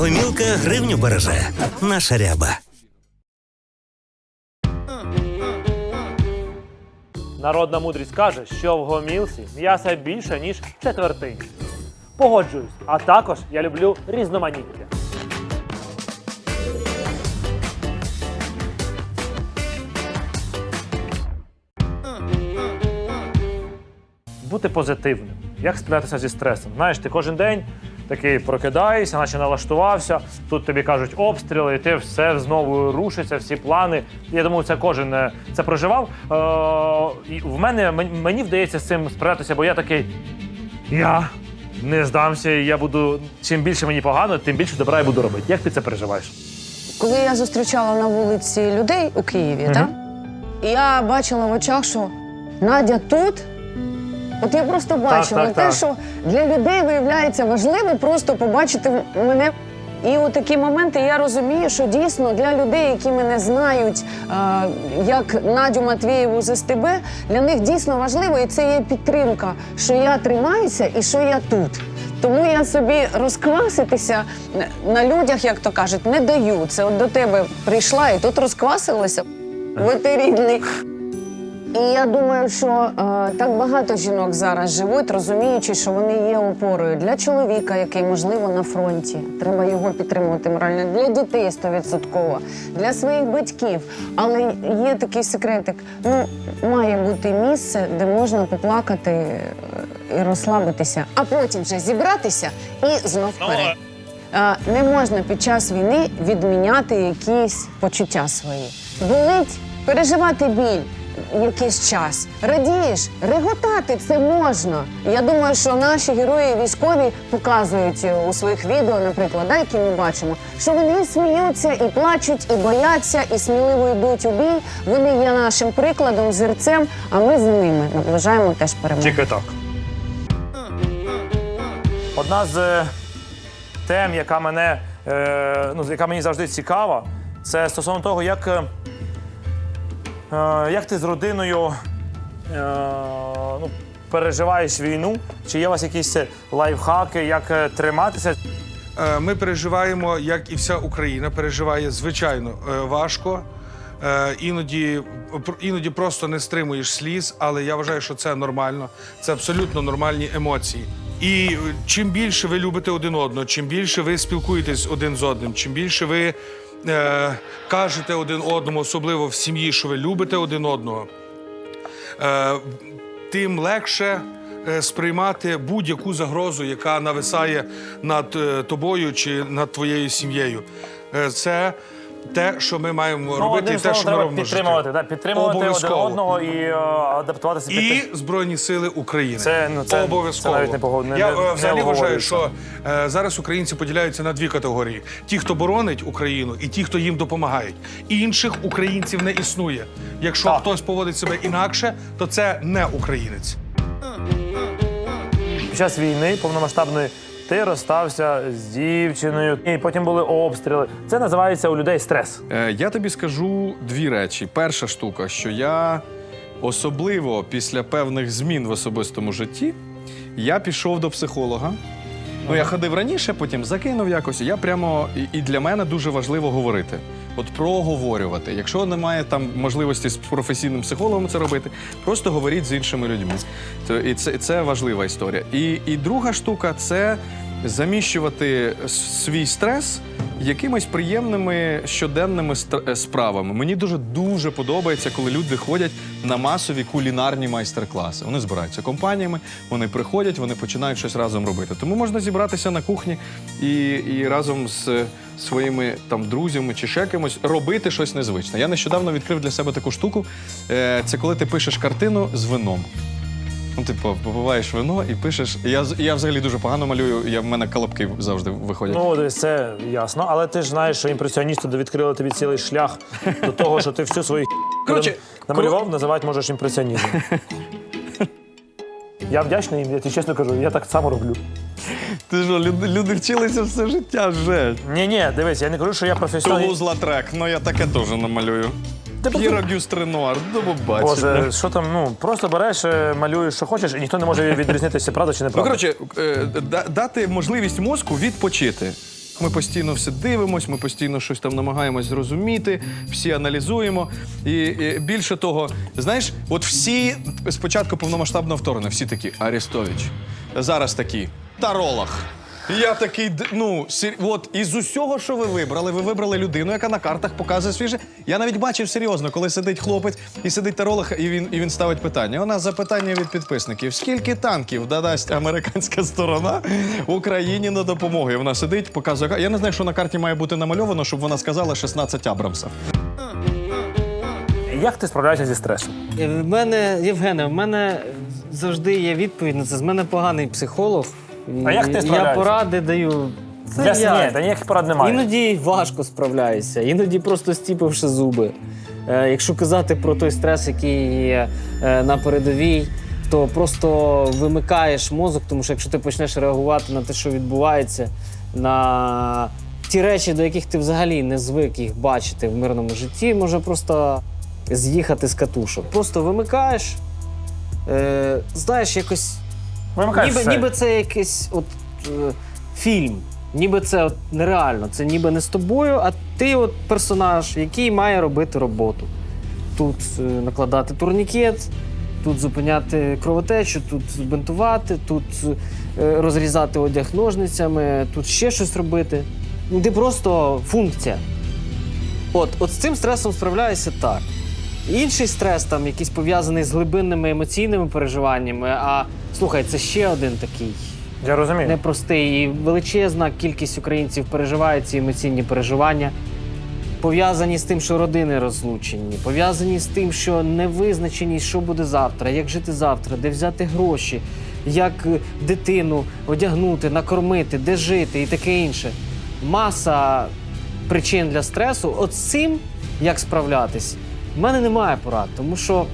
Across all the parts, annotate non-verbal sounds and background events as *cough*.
Гомілка гривню береже. Наша ряба. Народна мудрість каже, що в гомілці м'яса більше, ніж четвертині. Погоджуюсь, а також я люблю різноманіття. Бути позитивним. Як справлятися зі стресом? Знаєш, ти кожен день такий прокидаєшся, наче налаштувався. Тут тобі кажуть обстріли, і ти все знову рушиться, всі плани. Я думаю, це кожен е, це проживав. Е, і в мене мен- мені вдається з цим справлятися, бо я такий. Я не здамся, і я буду. Чим більше мені погано, тим більше добра я буду робити. Як ти це переживаєш? Коли я зустрічала на вулиці людей у Києві, так? я бачила в очах, що Надя тут. От я просто бачила так, те, так. що для людей виявляється важливо просто побачити мене. І у такі моменти я розумію, що дійсно для людей, які мене знають, як Надю Матвієву з СТБ, для них дійсно важливо, і це є підтримка, що я тримаюся і що я тут. Тому я собі розкваситися на людях, як то кажуть, не даю. Це от до тебе прийшла і тут розквасилася. Ви ти рідний. І я думаю, що е, так багато жінок зараз живуть, розуміючи, що вони є опорою для чоловіка, який можливо на фронті. Треба його підтримувати морально для дітей 100%, для своїх батьків. Але є такий секретик: ну має бути місце, де можна поплакати е, і розслабитися, а потім вже зібратися і знов вперед. Е, Не можна під час війни відміняти якісь почуття свої. Болить, переживати біль якийсь час. Радієш, реготати це можна. Я думаю, що наші герої військові показують е, у своїх відео, наприклад, які ми бачимо, що вони і сміються, і плачуть, і бояться, і сміливо йдуть у бій. Вони є нашим прикладом, зірцем, а ми за ними наближаємо теж перемогу. Тільки так. Одна з е, тем, яка мене, е, ну, яка мені завжди цікава, це стосовно того, як, як ти з родиною е, ну, переживаєш війну, чи є у вас якісь е, лайфхаки, як е, триматися. Е, Ми переживаємо, як і вся Україна переживає, звичайно, е, важко. Е, Іноді, іноді просто не стримуєш сліз, але я вважаю, що це нормально. Це абсолютно нормальні емоції. І е, чим більше ви любите один одного, чим більше ви спілкуєтесь один з одним, чим більше ви е, кажете один одному, особливо в сім'ї, що ви любите один одного, е, тим легше е, сприймати будь-яку загрозу, яка нависає над е, тобою чи над твоєю сім'єю. Е, Це те, що ми маємо робити, Ну, одним і те, що ми треба робимо. підтримувати, да, підтримувати один одного і е, адаптуватися під І Збройні сили України. Це, ну, це- обов'язково. це навіть не погод- не- Я не- е, не вважаю, що е, зараз українці поділяються на дві категорії: ті, хто боронить Україну, і ті, хто їм допомагають. Інших українців не існує. Якщо Так. хтось поводить себе інакше, то це не українець. Під час війни повномасштабної ти розстався з дівчиною, і потім були обстріли. Це називається у людей стрес. Е, Я тобі скажу дві речі. Перша штука, що я особливо після певних змін в особистому житті, я пішов до психолога. Ну, я ходив раніше, потім закинув якось. Я прямо і- і для мене дуже важливо говорити. От проговорювати. Якщо немає там можливості з професійним психологом це робити, просто говоріть з іншими людьми. То і це, це важлива історія. І, і друга штука це заміщувати свій стрес якимись приємними щоденними е, справами. Мені дуже дуже подобається, коли люди ходять на масові кулінарні майстер-класи. Вони збираються компаніями, вони приходять, вони починають щось разом робити. Тому можна зібратися на кухні і, і разом з своїми там друзями чи ще кимось робити щось незвичне. Я нещодавно відкрив для себе таку штуку. Е, Це коли ти пишеш картину з вином. Ну, типу, попиваєш вино і пишеш. Я, з- я взагалі дуже погано малюю, я, в мене колобки завжди виходять. Ну, десь це ясно. Але ти ж знаєш, що імпресіоністи відкрили тобі цілий шлях до того, що ти всю свою Коротше, намалював, називати можеш імпресіонізмом. *laughs* Я вдячний їм, я тобі чесно кажу, я так само роблю. Ти що, люди, люди вчилися все життя, жесть. Ні, ні, дивись, я не кажу, що я професіонал. Тулуз Латрек, ну я таке теж намалюю. П'єро Гюст Ренуар, до побачення. Боже, що там, ну просто береш, е, малюєш, що хочеш, і ніхто не може відрізнити, чи правда чи Ну, неправда. коротше, е, да- дати можливість мозку відпочити. Ми постійно все дивимось, ми постійно щось там намагаємось зрозуміти, всі аналізуємо. І, і більше того, знаєш, от всі спочатку повномасштабного вторгнення, всі такі Арестович. Зараз такі таролог. Я такий, д- ну, сер... от із усього, що ви вибрали, ви вибрали людину, яка на картах показує свіже. Я навіть бачив серйозно, коли сидить хлопець і сидить таролог, і він, і він ставить питання. У нас запитання від підписників: скільки танків додасть американська сторона Україні на допомогу? І вона сидить, показує. Я не знаю, що на карті має бути намальовано, щоб вона сказала 16 Абрамса. Як ти справляєшся зі стресом? Е, В мене, Євгене, в мене завжди є відповідь на це. З мене поганий психолог. А як ти Я справляєшся? поради даю. Це Для я. ні, та ніяких порад немає. Іноді важко справляюся, іноді просто стіпивши зуби. Е, якщо казати про той стрес, який є е, на передовій, то просто вимикаєш мозок, тому що якщо ти почнеш реагувати на те, що відбувається, на ті речі, до яких ти взагалі не звик їх бачити в мирному житті, може просто з'їхати з катушок. Просто вимикаєш, е, знаєш, якось Вимикаєш ніби, все. ніби це якийсь от, е, фільм. Ніби це от нереально. Це ніби не з тобою, а ти от персонаж, який має робити роботу. Тут е, накладати турнікет, тут зупиняти кровотечу, тут бинтувати, тут е, розрізати одяг ножницями, тут ще щось робити. Ну, Ти просто функція. От, от з цим стресом справляюся так. Інший стрес, там, якийсь пов'язаний з глибинними емоційними переживаннями. А слухай, це ще один такий Я розумію. непростий. І величезна кількість українців переживає ці емоційні переживання. Пов'язані з тим, що родини розлучені, пов'язані з тим, що невизначеність, що буде завтра, як жити завтра, де взяти гроші, як е, дитину одягнути, накормити, де жити і таке інше. Маса причин для стресу. От з цим як справлятись, в мене немає порад, тому що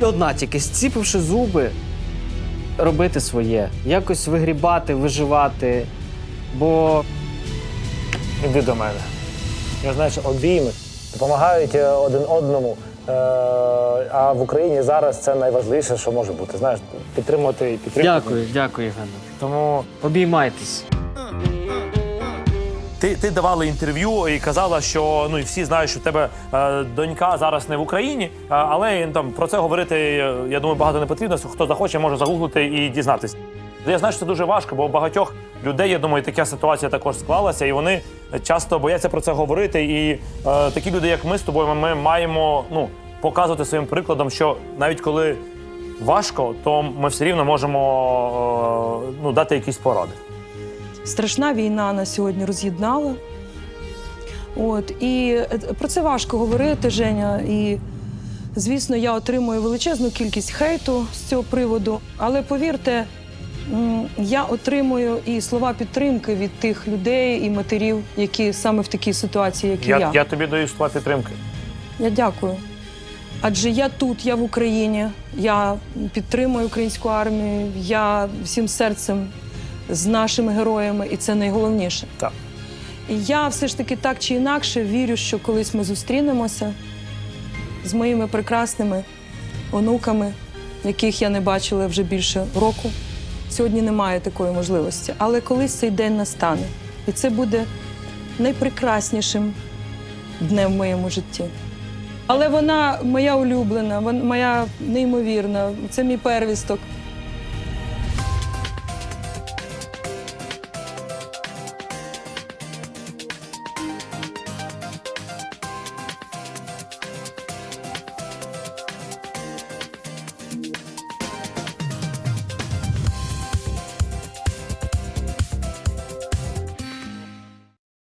одна тільки зціпивши зуби, робити своє, якось вигрібати, виживати. Бо Іди до мене. Я знаю, що обійми допомагають е, один одному. Е, А в Україні зараз це найважливіше, що може бути. Знаєш, підтримувати і підтримувати. дякую, дякую, Євгене. Тому Обіймайтесь. Ти, ти давала інтерв'ю і казала, що ну і всі знають, що в тебе е, донька зараз не в Україні, е, але там про це говорити, е, я думаю, багато не потрібно. Хто захоче, може загуглити і дізнатись. Я знаю, що це дуже важко, бо у багатьох людей, я думаю, така ситуація також склалася, і вони часто бояться про це говорити. І е, такі люди, як ми з тобою, ми маємо ну, показувати своїм прикладом, що навіть коли важко, то ми все рівно можемо е, ну, дати якісь поради. Страшна війна на сьогодні роз'єднала. От, і е, про це важко говорити, Женя. І, звісно, я отримую величезну кількість хейту з цього приводу. Але повірте, я отримую і слова підтримки від тих людей і матерів, які саме в такій ситуації, як і Я, я. я тобі даю слова підтримки. Я дякую. Адже я тут, я в Україні, я підтримую українську армію, я всім серцем з нашими героями, і це найголовніше. Так. І я все ж таки так чи інакше вірю, що колись ми зустрінемося з моїми прекрасними онуками, яких я не бачила вже більше року. Сьогодні немає такої можливості, але колись цей день настане. І це буде найпрекраснішим днем в моєму житті. Але вона моя улюблена, вон- моя неймовірна. Це мій первісток.